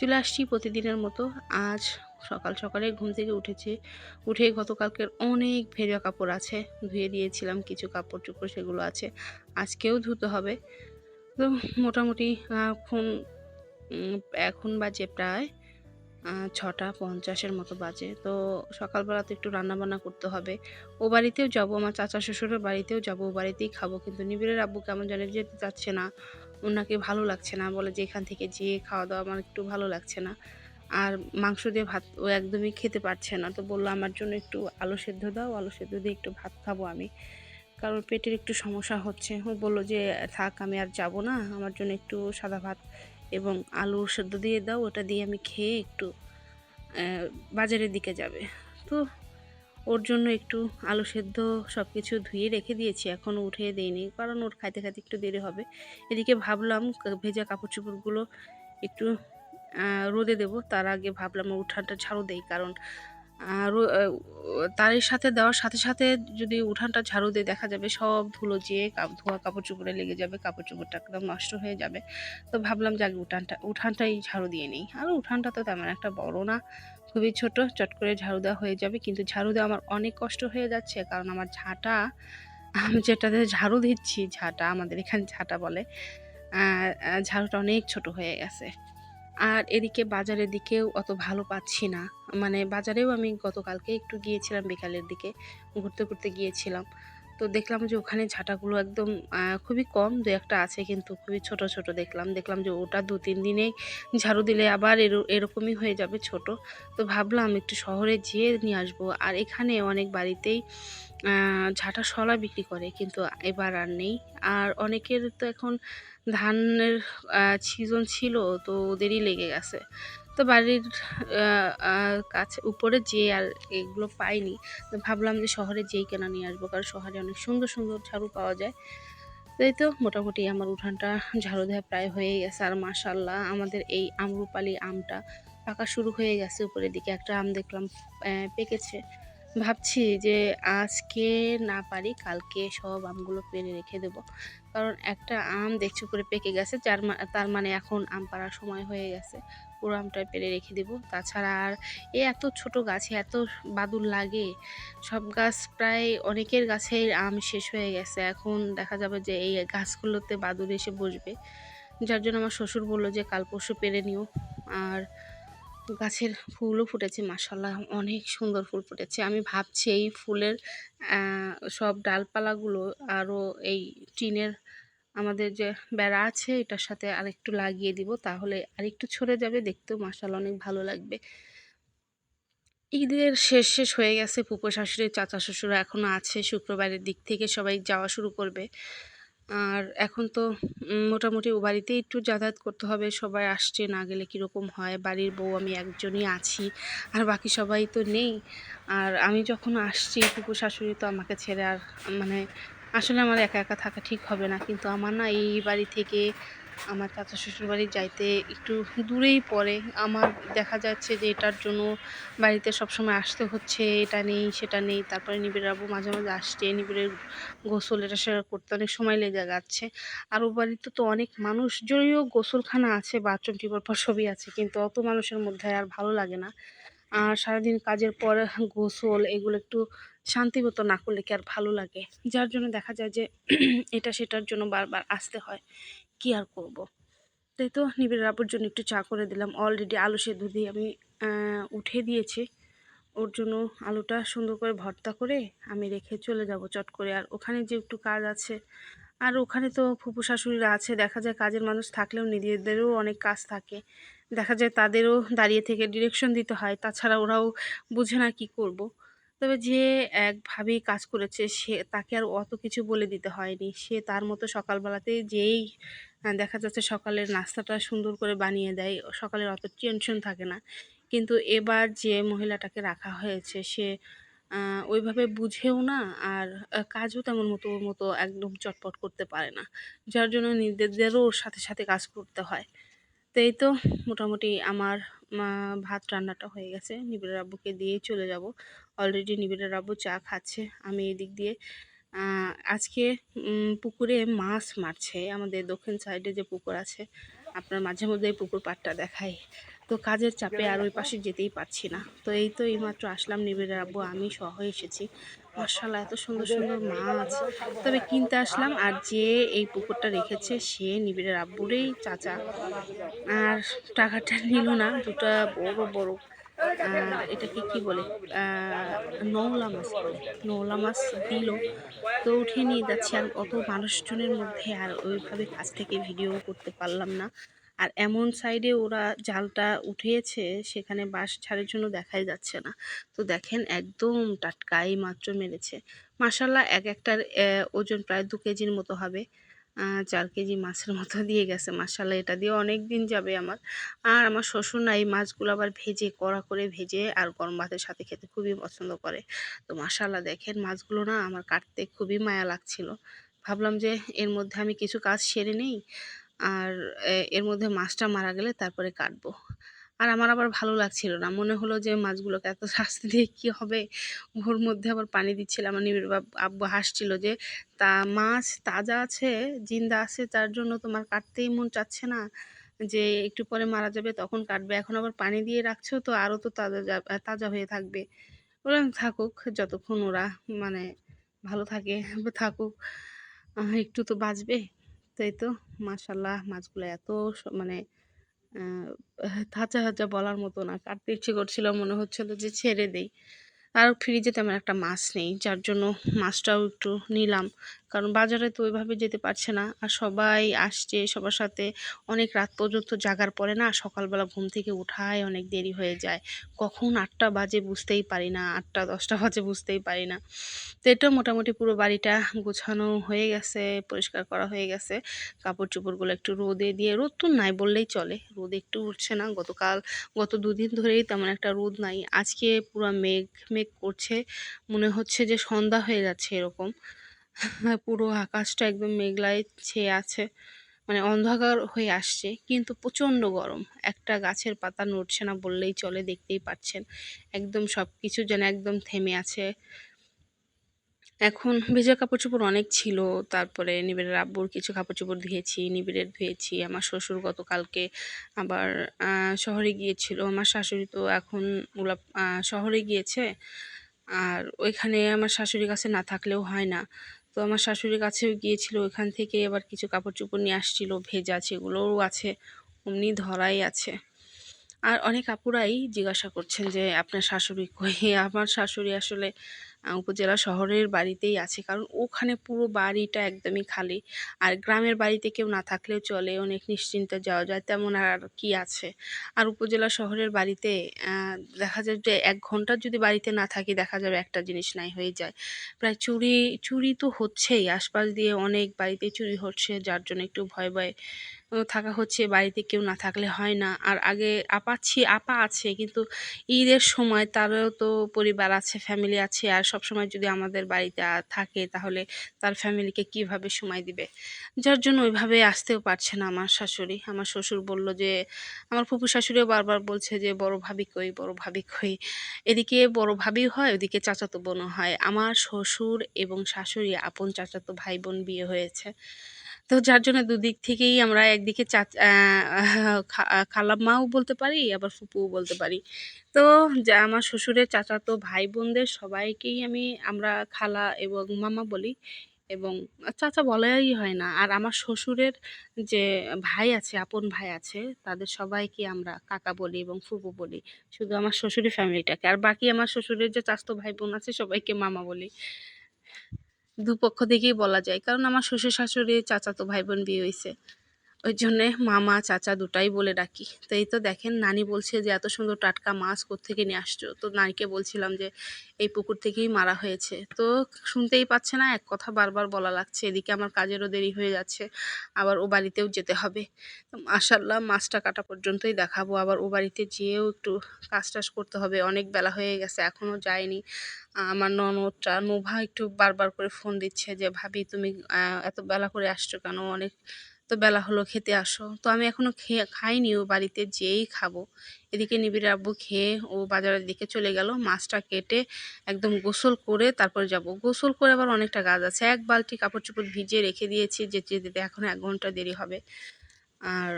চলে আসছি প্রতিদিনের মতো। আজ সকাল সকালে ঘুম থেকে উঠেছি। উঠে গতকালকের অনেক ভেজা কাপড় আছে। ধুয়ে দিয়েছিলাম কিছু কাপড় চোপড়, সেগুলো আছে। আজকেও ধুতে হবে। তো মোটামুটি, এখন এখন বাজে প্রায় ছটা পঞ্চাশের মতো বাজে। তো সকালবেলা তো একটু রান্নাবান্না করতে হবে। ও বাড়িতেও যাব, আমার চাচা শ্বশুরের বাড়িতেও যাব। ও বাড়িতেই খাব। কিন্তু নিবিড়ের আব্বু কেমন জানে যেতে চাচ্ছে না। ওনাকে ভালো লাগছে না, বলে যে এখান থেকে যেয়ে খাওয়া দাওয়া আমার একটু ভালো লাগছে না। আর মাংস দিয়ে ভাত ও একদমই খেতে পারছে না। তো বলল, আমার জন্য একটু আলু সেদ্ধ দাও, আলু সেদ্ধ দিয়ে একটু ভাত খাব আমি। কারণ পেটের একটু সমস্যা হচ্ছে। ও বলল যে, থাক, আমি আর যাব না। আমার জন্য একটু সাদা ভাত এবং আলু সেদ্ধ দিয়ে দাও। ওটা দিয়ে আমি খেয়ে একটু বাজারের দিকে যাবে। তো ওর জন্য একটু আলু সেদ্ধ সব কিছু ধুয়ে রেখে দিয়েছি, এখনও উঠিয়ে দিইনি, কারণ ওর খাইতে খাইতে একটু দেরি হবে। এদিকে ভাবলাম ভেজা কাপড় চোপড়গুলো একটু রোদে দেব, তার আগে ভাবলাম উঠানটা ঝাড়ু দেই, কারণ তার সাথে দেওয়ার সাথে সাথে যদি উঠানটা ঝাড়ু দিয়ে দেখা যাবে সব ধুলো যেয়ে ধোয়া কাপড় চোপড়ে লেগে যাবে কাপড় চোপড়টা একদম নষ্ট হয়ে যাবে। তো ভাবলাম যাক উঠানটা, উঠানটাই ঝাড়ু দিয়ে নিই। আর উঠানটা তো তেমন একটা বড় না খুবই ছোট, চট করে ঝাড়ু দেওয়া হয়ে যাবে। কিন্তু ঝাড়ু দেওয়া আমার অনেক কষ্ট হয়ে যাচ্ছে, কারণ আমার ঝাঁটা, আমি যেটাতে ঝাড়ু দিচ্ছি, ঝাঁটা আমাদের এখানে ঝাঁটা বলে ঝাড়ুটা অনেক ছোট হয়ে গেছে। আর এদিকে বাজারের দিকেও অত ভালো পাচ্ছি না। মানে বাজারেও আমি গতকালকে একটু গিয়েছিলাম, বিকালের দিকে ঘুরতে ঘুরতে গিয়েছিলাম। তো দেখলাম যে ওখানে ঝাঁটাগুলো একদম খুবই কম দু একটা আছে কিন্তু খুবই ছোট ছোট দেখলাম। দেখলাম যে ওটা দু তিন দিনেই ঝাড়ু দিলে আবার এরকমই হয়ে যাবে ছোট। তো ভাবলাম একটু শহরে যেয়ে নিয়ে আসব। আর এখানে অনেক বাড়িতেই ঝাঁটা শলা বিক্রি করে কিন্তু এবার আর নেই। আর অনেকের তো এখন ধানের সিজন ছিল তো ওদেরই লেগে গেছে। তো বাড়ির কাছে, উপরে যেয়ে আর এগুলো পাইনি, তো ভাবলাম যে শহরে যেই কেনা নিয়ে আসব, কারণ শহরে অনেক সুন্দর সুন্দর ঝাড়ু পাওয়া যায়। তাই তো মোটামুটি আমার উঠানটা ঝাড়ু দেওয়া প্রায় হয়ে গেছে। আর মাশাল্লাহ আমাদের এই আমরুপালি আমটা পাকা শুরু হয়ে গেছে উপরের দিকে। একটা আম দেখলাম পেকেছে। ভাবছি যে আজকে না পারি, কালকে সব আমগুলো পেরে রেখে দেব। কারণ একটা আম দেখছি করে পেকে গেছে, যার তার মানে এখন আম পাড়ার সময় হয়ে গেছে। পুরো আমটা পেরে রেখে দেব। তাছাড়া আর এ এত ছোট গাছে এত বাদুর লাগে, সব গাছ প্রায় অনেকের গাছের আম শেষ হয়ে গেছে। এখন দেখা যাবে যে এই গাছগুলোতে বাদুর এসে বসবে। যার জন্য আমার শ্বশুর বলল যে, কাল পরশু পেরে নিও। আর গাছের ফুলও ফুটেছে মাসাল্লাহ অনেক সুন্দর ফুল ফুটেছে। আমি ভাবছি এই ফুলের সব ডালপালাগুলো আরও এই টিনের আমাদের যে বেড়া আছে, এটার সাথে আরেকটু লাগিয়ে দিব, তাহলে আরেকটু ছড়ে যাবে, দেখতেও মাসাল অনেক ভালো লাগবে। ঈদের শেষ শেষ হয়ে গেছে পুপো শাশুড়ি, চাচা শ্বশুর এখনও আছে, শুক্রবারের দিক থেকে সবাই যাওয়া শুরু করবে। আর এখন তো মোটামুটি ও বাড়িতেই একটু যাতায়াত করতে হবে, সবাই আসছে না গেলে কীরকম হয়, বাড়ির বউ আমি একজনই আছি, আর বাকি সবাই তো নেই, আর আমি যখন আসছি কুকুর শাশুড়ি তো আমাকে ছেড়ে আর মানে আসলে আমার একা একা থাকা ঠিক হবে না, কিন্তু আমার না এই বাড়ি থেকে আমার চাচা শ্বশুরবাড়ি যাইতে একটু দূরেই পড়ে। আমার দেখা যাচ্ছে যে এটার জন্য বাড়িতে সবসময় আসতে হচ্ছে, এটা নেই, সেটা নেই। তারপরে নিবিড় মাঝে মাঝে আসছে, নিবিড়ের গোসল এটা সেটা করতে অনেক সময় লেগে যাচ্ছে। আর ও বাড়িতে তো অনেক মানুষ যদিও গোসলখানা আছে, বাথরুম টিপর পর সবই আছে, কিন্তু অত মানুষের মধ্যে আর ভালো লাগে না। আর সারাদিন কাজের পর গোসল, এগুলো একটু শান্তি মতো না করলে কি আর ভালো লাগে? যার জন্য দেখা যায় যে এটা সেটার জন্য বারবার আসতে হয়। কি আর করব। তাই তো নিবিড় আবুর জন্য একটু চা করে দিলাম। অলরেডি আলু সেদ্ধ দিয়ে আমি উঠে দিয়েছি। ওর জন্য আলুটা সুন্দর করে ভর্তা করে আমি রেখে চলে যাব চট করে। আর ওখানে যে একটু কাজ আছে, আর ওখানে তো ফুপু শাশুড়িরা আছে, দেখা যায় কাজের মানুষ থাকলেও নিজেদেরও অনেক কাজ থাকে। দেখা যায় তাদেরও দাঁড়িয়ে থেকে ডিরেকশন দিতে হয়, তাছাড়া ওরাও বুঝে না কী করব। তবে যে একভাবেই কাজ করেছে, সে তাকে আর অত কিছু বলে দিতে হয়নি। সে তার মতো সকালবেলাতে যেই দেখা যাচ্ছে সকালের নাস্তাটা সুন্দর করে বানিয়ে দেয়। সকালের অত টেনশন থাকে না। কিন্তু এবার যে মহিলাটাকে রাখা হয়েছে, সে ওইভাবে বুঝেও না আর কাজও তেমন মতো ওর মতো একদম চটপট করতে পারে না। যার জন্য নিজেদেরও ওর সাথে সাথে কাজ করতে হয়। তো এই তো মোটামুটি আমার ভাত রান্নাটা হয়ে গেছে। নিবিড়ের আব্বুকে দিয়ে চলে যাব। অলরেডি নিবিড়ের আব্বু চা খাচ্ছে। আমি এদিক দিয়ে আজকে পুকুরে মাছ মারছে। আমাদের দক্ষিণ সাইডে যে পুকুর আছে, আপনার মাঝে মধ্যে পুকুর পাড়টা দেখাই। তো কাজের চাপে আর ওই পাশে যেতেই পারছি না। তো এই তো এইমাত্র আসলাম নিবিড়ের আব্বু, আমি সহ এসেছি। মার্শাল্লাহ এত সুন্দর সুন্দর মাছ। তবে কিনতে আসলাম, আর যে এই পুকুরটা রেখেছে, সে নিবিড়ের আব্বুরই চাচা। আর টাকাটা নিল না, দুটো বড় বড় এটাকে কি বলে? নওলা মাছ নওলা মাছ দিল, তো উঠিয়ে নিয়ে যাচ্ছি। আর অত মানুষজনের মধ্যে আর ওইভাবে কাছ থেকে ভিডিও করতে পারলাম না। আর এমন সাইডে ওরা জালটা উঠিয়েছে, সেখানে বাঁশ ছাড়ের জন্য দেখাই যাচ্ছে না। তো দেখেন, একদম টাটকা এই মাত্র মেরেছে। মাসাল্লাহ এক একটার ওজন প্রায় দু কেজির মতো হবে। চার কেজি মাছের মতো দিয়ে গেছে। মাসাল্লাহ এটা দিয়ে অনেক দিন যাবে আমার। আর আমার শ্বশুর না এই মাছগুলো আবার ভেজে, কড়া করে ভেজে আর গরম ভাতের সাথে খেতে খুবই পছন্দ করে। তো মাসাল্লাহ দেখেন মাছগুলো না আমার কাটতে খুবই মায়া লাগছিল। ভাবলাম যে এর মধ্যে আমি কিছু কাজ সেরে নেই। আর এর মধ্যে মাছটা মারা গেলে তারপরে কাটবো। আর আমার আবার ভালো লাগছিল না। মনে হলো যে মাছগুলোকে এত শাস্তি দিয়ে কী হবে? ওর মধ্যে আবার পানি দিচ্ছিলাম বাব- আব্বু হাসছিল যে, তা মাছ তাজা আছে, জিন্দা আছে, তার জন্য তোমার কাটতেই মন চাচ্ছে না? যে একটু পরে মারা যাবে, তখন কাটবে। এখন আবার পানি দিয়ে রাখছো তো আরও তো তাজা তাজা হয়ে থাকবে। ওরা থাকুক, যতক্ষণ ওরা মানে ভালো থাকে, থাকুক একটু তো বাঁচবে। তাই তো, মাশাল্লাহ, মাছগুলো এত মানে তাজা তাজা বলার মতো না। কাটতে ইচ্ছে করছিল, মনে হচ্ছিল যে ছেড়ে দেই। আর ফ্রিজে তেমন একটা মাছ নেই, যার জন্য মাছটাও একটু নিলাম। কারণ বাজারে তো ওইভাবে যেতে পারছে না। আর সবাই আসছে সবার সাথে। অনেক রাত পর্যন্ত জাগার পরে না সকালবেলা ঘুম থেকে উঠায় অনেক দেরি হয়ে যায়। কখন আটটা বাজে বুঝতেই পারি না। আটটা, দশটা বাজে বুঝতেই পারি না। তো এটা মোটামুটি পুরো বাড়িটা গোছানো হয়ে গেছে, পরিষ্কার করা হয়ে গেছে। কাপড় চোপড়গুলো একটু রোদে দিয়ে, রোদ তো নাই বললেই চলে। রোদ একটু উঠছে না। গতকাল, গত দুদিন ধরেই তেমন একটা রোদ নাই। আজকে পুরো মেঘ মেঘ করছে। মনে হচ্ছে যে সন্ধ্যা হয়ে যাচ্ছে এরকম। পুরো আকাশটা একদম মেঘলায় ছেয়ে আছে মানে অন্ধকার হয়ে আসছে, কিন্তু প্রচণ্ড গরম। একটা গাছের পাতা নড়ছে না বললেই চলে, দেখতেই পাচ্ছেন। একদম সব কিছু যেন একদম থেমে আছে। এখন ভেজা কাপড় চোপড় অনেক ছিল, তারপরে নিবিড়ের আব্বুর কিছু কাপড় চোপড় ধুয়েছি, নিবিড়ের ধুয়েছি। আমার শ্বশুর গতকালকে আবার শহরে গিয়েছিল। আমার শাশুড়ি তো এখন ওলা শহরে গিয়েছে। আর ওইখানে আমার শাশুড়ির কাছে না থাকলেও হয় না। তো আমার শাশুড়ির কাছেও গিয়েছিল ওখান থেকে আবার কিছু কাপড় চোপড় নিয়ে আসছিল, ভেজা সেগুলোও আছে, অমনি ধরাই আছে। আর অনেক আপুরাই জিজ্ঞাসা করছেন যে, আপনার শাশুড়ি কই? আমার শাশুড়ি আসলে উপজেলা শহরের বাড়িতেই আছে। কারণ ওখানে পুরো বাড়িটা একদমই খালি। আর গ্রামের বাড়িতে কেউ না থাকলেও চলে, অনেক নিশ্চিন্তে যাওয়া যায়, তেমন আর কি আছে। আর উপজেলা শহরের বাড়িতে দেখা যায় যে, এক ঘণ্টা যদি বাড়িতে না থাকি, দেখা যাবে একটা জিনিস নাই হয়ে যায়। প্রায় চুরি চুরি তো হচ্ছেই। আশপাশ দিয়ে অনেক বাড়িতে চুরি হচ্ছে, যার জন্য একটু ভয় ভয় থাকা হচ্ছে, বাড়িতে কেউ না থাকলে হয় না। আর আগে আপাচ্ছি আপা আছে, কিন্তু ঈদের সময় তারও তো পরিবার আছে ফ্যামিলি আছে। আর সব সময় যদি আমাদের বাড়িতে থাকে, তাহলে তার ফ্যামিলিকে কীভাবে সময় দিবে? যার জন্য ওইভাবে আসতেও পারছে না আমার শাশুড়ি। আমার শ্বশুর বলল যে, আমার ফুপু শাশুড়িও বারবার বলছে যে, বড় ভাবি কই, বড় ভাবি কই? এদিকে বড় ভাবি হয়, ওদিকে চাচাতো বোনও হয়। আমার শ্বশুর এবং শাশুড়ি, আপন চাচাতো ভাই বোন বিয়ে হয়েছে। তো যার জন্য দুদিক থেকেই আমরা একদিকে চা খালাম্মাও বলতে পারি, আবার ফুপুও বলতে পারি। তো যা, আমার শ্বশুরের চাচাতো ভাই বোনদের সবাইকেই আমি, আমরা খালা এবং মামা বলি এবং চাচা বলাই হয় না। আর আমার শ্বশুরের যে ভাই আছে, আপন ভাই আছে, তাদের সবাইকে আমরা কাকা বলি এবং ফুপু বলি। শুধু আমার শ্বশুরের ফ্যামিলিটাকে আর বাকি আমার শ্বশুরের যে চাচাতো ভাই বোন আছে, সবাইকে মামা বলি। দুপক্ষ থেকেই বলা যায়। কারণ আমার শ্বশুর শাশুড়ি চাচাতো ভাই বোন বিয়ে হয়েছে ওই জন্যে মামা, চাচা দুটাই বলে ডাকি। তো এই তো দেখেন, নানি বলছে যে, এত সুন্দর টাটকা মাছ কোত্থেকে নিয়ে আসছো? তো নানিকে বলছিলাম যে, এই পুকুর থেকেই মারা হয়েছে। তো শুনতেই পাচ্ছে না, এক কথা বারবার বলা লাগছে। এদিকে আমার কাজেরও দেরি হয়ে যাচ্ছে, আবার ও বাড়িতেও যেতে হবে। তো মাশাল্লাহ মাছটা কাটা পর্যন্তই দেখাবো। আবার ও বাড়িতে যেয়েও একটু কাজ টাজ করতে হবে। অনেক বেলা হয়ে গেছে, এখনও যায়নি। আমার ননদটা নোভা একটু বারবার করে ফোন দিচ্ছে যে, ভাবি, তুমি এত বেলা করে আসছো কেন? অনেক তো বেলা হলো খেতে আসো। তো আমি এখনও খেয়ে খাইনি ও বাড়িতে, যেই খাব। এদিকে নিবিড় আব্বু খেয়ে ও বাজারের দিকে চলে গেল। মাছটা কেটে একদম গোসল করে তারপর যাব। গোসল করে আবার অনেকটা গাছ আছে। এক বালতি কাপড় চোপড় ভিজিয়ে রেখে দিয়েছি যেতে যেতে এখন এক ঘণ্টা দেরি হবে। আর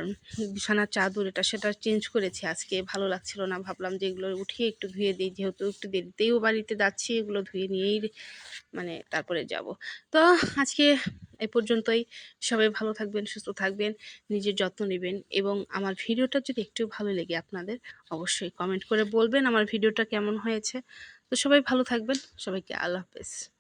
বিছানার চাদর এটা সেটা চেঞ্জ করেছি। আজকে ভালো লাগছিল না, ভাবলাম যে এগুলো উঠিয়ে একটু ধুয়ে দিই, যেহেতু একটু দেরিতেও বাড়িতে যাচ্ছি, এগুলো ধুয়ে নিয়েই মানে তারপরে যাব। তো আজকে এ পর্যন্তই। সবাই ভালো থাকবেন, সুস্থ থাকবেন, নিজের যত্ন নেবেন এবং আমার ভিডিওটা যদি একটু ভালো লেগে আপনাদের, অবশ্যই কমেন্ট করে বলবেন আমার ভিডিওটা কেমন হয়েছে। তো সবাই ভালো থাকবেন, সবাইকে আল্লাহ হাফেজ।